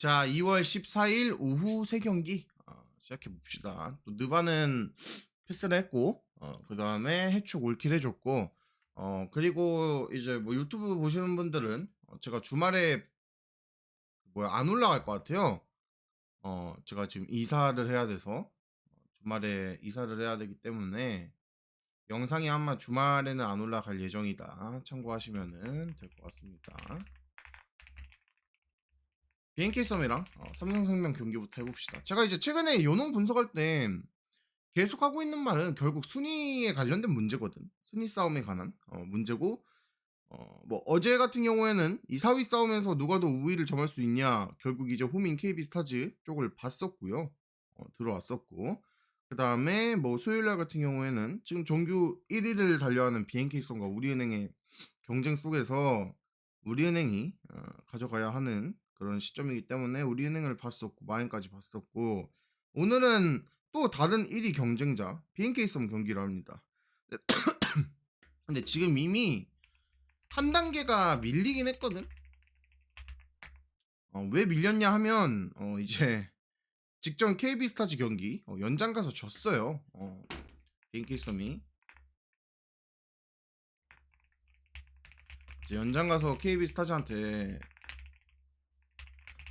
자, 2월 14일 오후 세 경기 어, 시작해 봅시다. 또 느바는 패스를 했고, 어, 그 다음에 해축 올킬 해줬고, 어, 그리고 이제 뭐 유튜브 보시는 분들은 어, 제가 주말에 뭐야 안 올라갈 것 같아요. 어, 제가 지금 이사를 해야 돼서 어, 주말에 이사를 해야 되기 때문에 영상이 아마 주말에는 안 올라갈 예정이다. 참고하시면은 될것 같습니다. BNK 썸이랑 어, 삼성생명 경기부터 해봅시다. 제가 이제 최근에 요농 분석할 때 계속 하고 있는 말은 결국 순위에 관련된 문제거든. 순위 싸움에 관한 어, 문제고 어, 뭐 어제 같은 경우에는 이 4위 싸움에서 누가 더 우위를 점할 수 있냐 결국 이제 호민 KB 스타즈 쪽을 봤었고요. 어, 들어왔었고 그 다음에 뭐 수요일날 같은 경우에는 지금 정규 1위를 달려하는 BNK 썸과 우리은행의 경쟁 속에서 우리은행이 어, 가져가야 하는 그런 시점이기 때문에 우리은행을 봤었고 마인까지 봤었고 오늘은 또 다른 1위 경쟁자 BNK 썸 경기를 합니다. 근데 지금 이미 한 단계가 밀리긴 했거든. 어, 왜 밀렸냐 하면 어, 이제 직전 KB 스타즈 경기 어, 연장 가서 졌어요. 어, BNK 썸이 연장 가서 KB 스타즈한테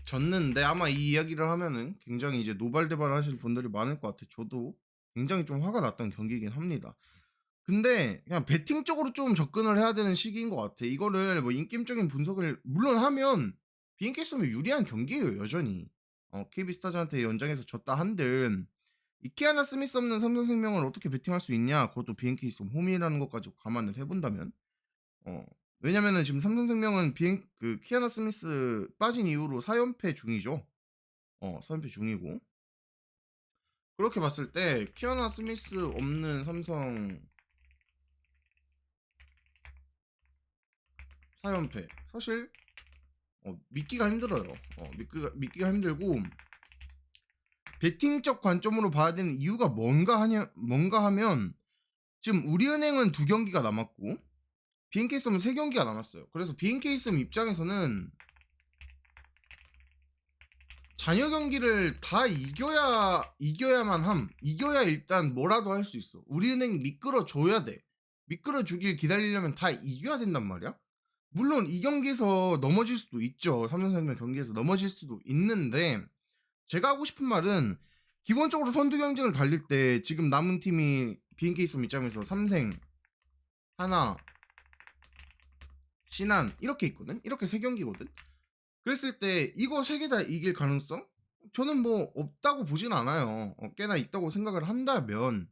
졌는데 아마 이 이야기를 하면은 굉장히 이제 노발대발 하실 분들이 많을 것 같아. 저도 굉장히 좀 화가 났던 경기이긴 합니다. 근데 그냥 베팅 쪽으로 좀 접근을 해야 되는 시기인 것 같아. 이거를 뭐 인게임적인 분석을 물론 하면 썸이 유리한 경기예요 여전히. 어, KB 스타즈한테 연장에서 졌다 한들 이케아나 스미스 없는 삼성생명을 어떻게 베팅할 수 있냐? 그것도 BNK 썸 홈이라는 것까지 감안을 해본다면 어 왜냐면은 지금 삼성생명은 비행 그 키아나 스미스 빠진 이후로 4연패 중이죠. 어, 4연패 중이고. 그렇게 봤을 때 키아나 스미스 없는 삼성 4연패 사실 어, 믿기가 힘들어요. 어, 믿기가, 믿기가 힘들고 베팅적 관점으로 봐야 되는 이유가 뭔가 하냐 뭔가 하면 지금 우리은행은 두 경기가 남았고 BNK 썸은 세 경기가 남았어요. 그래서 BNK 썸 입장에서는 잔여 경기를 다 이겨야 이겨야만 함. 이겨야 일단 뭐라도 할 수 있어. 우리은행 미끌어 줘야 돼. 미끌어 주길 기다리려면 다 이겨야 된단 말이야. 물론 이 경기에서 넘어질 수도 있죠. 삼성생명 경기에서 넘어질 수도 있는데 제가 하고 싶은 말은 기본적으로 선두 경쟁을 달릴 때 지금 남은 팀이 BNK 썸 입장에서 삼생 하나 신한 이렇게 있거든. 이렇게 세 경기거든. 그랬을 때 이거 세 개 다 이길 가능성? 저는 뭐 없다고 보진 않아요. 어, 꽤나 있다고 생각을 한다면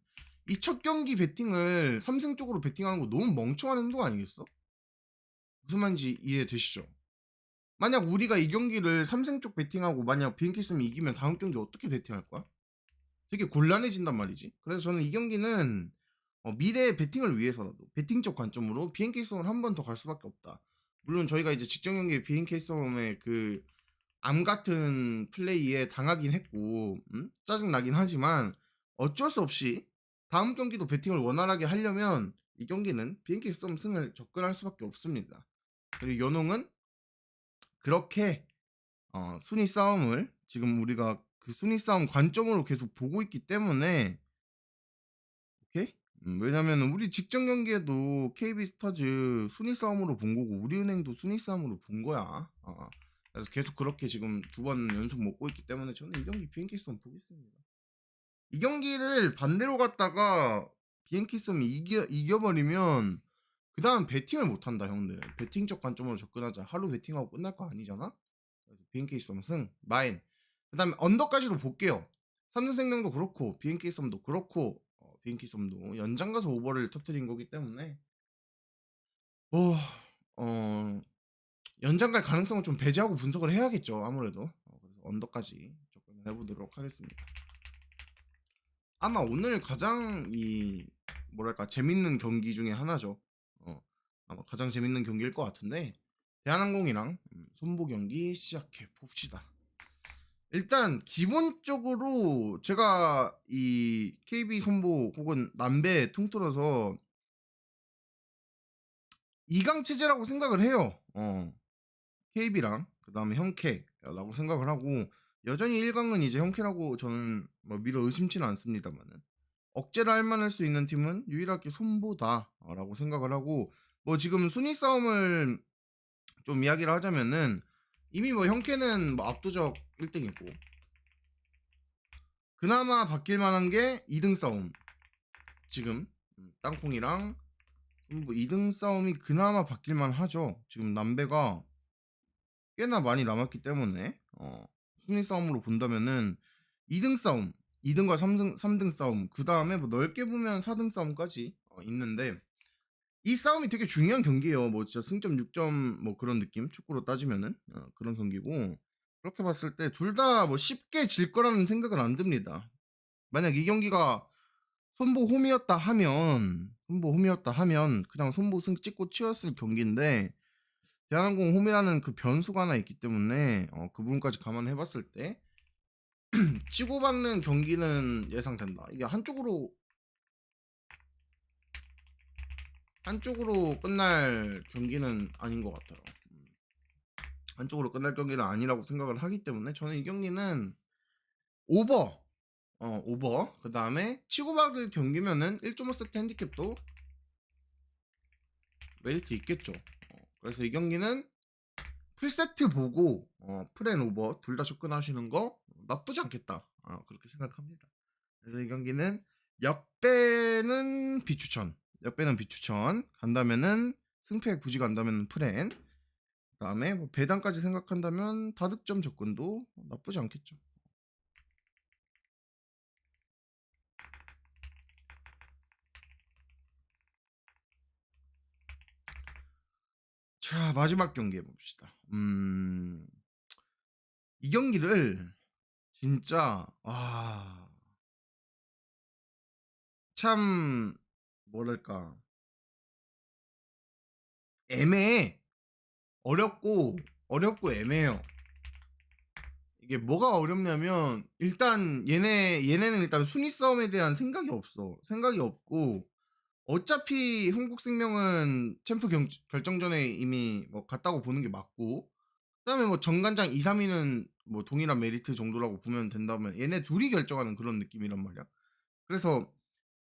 이 첫 경기 베팅을 삼성 쪽으로 베팅하는 거 너무 멍청한 행동 아니겠어? 무슨 말인지 이해되시죠? 만약 우리가 이 경기를 삼성 쪽 베팅하고 만약 BNK 썸이 이기면 다음 경기 어떻게 베팅할 거야? 되게 곤란해진단 말이지. 그래서 저는 이 경기는 어, 미래의 베팅을 위해서라도 베팅적 관점으로 BNK 썸을 한번 더 갈 수밖에 없다. 물론 저희가 이제 직전 경기에 BNK 썸의 그 암 같은 플레이에 당하긴 했고 음? 짜증 나긴 하지만 어쩔 수 없이 다음 경기도 베팅을 원활하게 하려면 이 경기는 BNK 썸 승을 접근할 수밖에 없습니다. 그리고 연홍은 그렇게 어, 순위 싸움을 지금 우리가 그 순위 싸움 관점으로 계속 보고 있기 때문에? 음, 왜냐면 우리 직전 경기에도 KB 스타즈 순위 싸움으로 본 거고 우리은행도 순위 싸움으로 본 거야. 어, 그래서 계속 그렇게 지금 두 번 연속 먹고 있기 때문에 저는 이 경기 BNK 썸 보겠습니다. 이 경기를 반대로 갔다가 BNK 썸이 이겨, 이겨버리면 그 다음 베팅을 못한다 형들. 베팅적 관점으로 접근하자. 하루 베팅하고 끝날 거 아니잖아? BNK 썸 승, 마인. 그 다음에 언더까지도 볼게요. 삼성생명도 그렇고 BNK 썸도 그렇고 썸도 연장 가서 오버를 터트린 거기 때문에. 뭐 어, 연장 갈 가능성은 좀 배제하고 분석을 해야겠죠 아무래도. 어, 그래서 언더까지 접근을 해보도록 하겠습니다. 아마 오늘 가장 이 뭐랄까 재밌는 경기 중에 하나죠. 어, 아마 가장 재밌는 경기일 것 같은데 대한항공이랑 음, 손보 경기 시작해 봅시다. 일단 기본적으로 제가 이 KB 손보 혹은 남배 통틀어서 2강 체제라고 생각을 해요. 어. KB랑 그다음에 형캐 라고 생각을 하고 여전히 1강은 이제 형캐라고 저는 뭐 믿어 의심치는 않습니다만은 억제를 할 만할 수 있는 팀은 유일하게 손보다라고 생각을 하고 뭐 지금 순위 싸움을 좀 이야기를 하자면은 이미 뭐 형캐는 뭐 압도적 1등이고. 그나마 바뀔 만한 게 2등 싸움. 지금 음, 땅콩이랑 뭐 2등 싸움이 그나마 바뀔 만하죠. 지금 남배가 꽤나 많이 남았기 때문에 어, 순위 싸움으로 본다면은 2등 싸움 2등과 3등, 3등 싸움 그 다음에 뭐 넓게 보면 4등 싸움까지 어, 있는데 이 싸움이 되게 중요한 경기예요. 뭐 진짜 승점 6점 뭐 그런 느낌? 축구로 따지면은 어, 그런 경기고 그렇게 봤을 때 둘 다 뭐 쉽게 질 거라는 생각은 안 듭니다. 만약 이 경기가 손보 홈이었다 하면 손보 홈이었다 하면 그냥 손보 승 찍고 치웠을 경기인데 대한항공 홈이라는 그 변수가 하나 있기 때문에 어, 그 부분까지 감안해 봤을 때 치고받는 경기는 예상된다. 이게 한쪽으로 한쪽으로 끝날 경기는 아닌 것 같아요. 음. 한쪽으로 끝날 경기는 아니라고 생각을 하기 때문에 저는 이 경기는 오버, 어 오버. 그 다음에 치고받을 경기면은 1.5세트 핸디캡도 메리트 있겠죠. 어, 그래서 이 경기는 풀세트 보고 어, 프렌 오버 둘 다 접근하시는 거 나쁘지 않겠다. 아, 그렇게 생각합니다. 그래서 이 경기는 역배는 비추천. 역배는 비추천. 간다면은 승패 굳이 간다면 프렌. 그다음에 뭐 배당까지 생각한다면 다득점 접근도 나쁘지 않겠죠. 자 마지막 경기 해봅시다. 음, 이 경기를 진짜 아, 참 뭐랄까 애매해 어렵고 어렵고 애매해요. 이게 뭐가 어렵냐면 일단 얘네 얘네는 일단 순위 싸움에 대한 생각이 없어. 생각이 없고 어차피 흥국생명은 챔프 경, 결정전에 이미 뭐 갔다고 보는 게 맞고 그다음에 뭐 정관장 2, 3위는 뭐 동일한 메리트 정도라고 보면 된다면 얘네 둘이 결정하는 그런 느낌이란 말이야. 그래서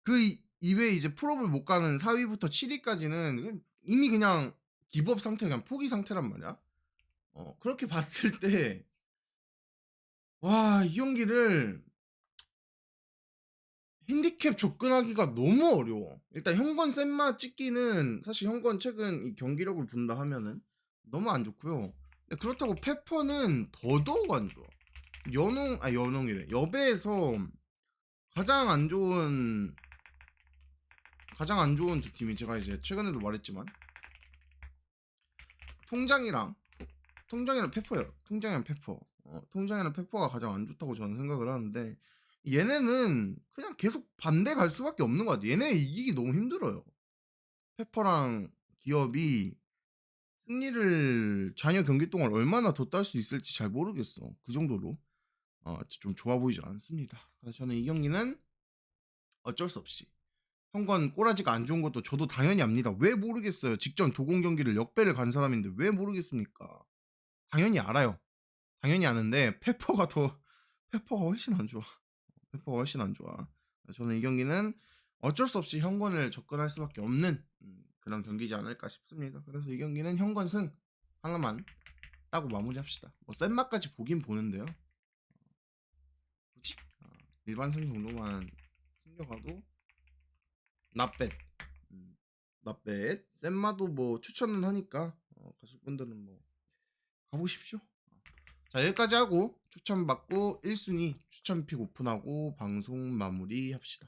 그 이- 이외에 이제 프로를 못 가는 4위부터 7위까지는 이미 그냥 기법 상태, 그냥 포기 상태란 말이야. 어, 그렇게 봤을 때, 와, 이 경기를 핸디캡 접근하기가 너무 어려워. 일단 현건 센마 찍기는 사실 현건 최근 이 경기력을 본다 하면은 너무 안 좋고요. 그렇다고 페퍼는 더더욱 안 좋아. 연홍, 아, 연홍이래. 여배에서 가장 안 좋은 가장 안 좋은 두 팀이 제가 이제 최근에도 말했지만 통장이랑 통장이랑 페퍼예요. 통장이랑 페퍼. 어, 통장이랑 페퍼가 가장 안 좋다고 저는 생각을 하는데 얘네는 그냥 계속 반대 갈 수밖에 없는 것 같아요. 얘네 이기기 너무 힘들어요. 페퍼랑 기업이 승리를 잔여 경기 동안 얼마나 더 딸 수 있을지 잘 모르겠어. 그 정도로 어, 좀 좋아 보이지 않습니다. 그래서 저는 이 경기는 어쩔 수 없이 현관 꼬라지가 안 좋은 것도 저도 당연히 압니다. 왜 모르겠어요. 직전 도공 경기를 역배를 간 사람인데 왜 모르겠습니까? 당연히 알아요. 당연히 아는데 페퍼가 더 페퍼가 훨씬 안 좋아. 페퍼가 훨씬 안 좋아. 저는 이 경기는 어쩔 수 없이 현관을 접근할 수밖에 없는 음, 그런 경기지 않을까 싶습니다. 그래서 이 경기는 현관 승 하나만 따고 마무리합시다. 뭐 센맛까지 보긴 보는데요. 굳이 어, 일반 승 정도만 챙겨가도 나뱃 음, 나뱃 센마도 뭐 추천은 하니까 어, 가실 분들은 뭐 가보십시오. 자 여기까지 하고 추천 받고 1순위 추천픽 오픈하고 방송 마무리 합시다.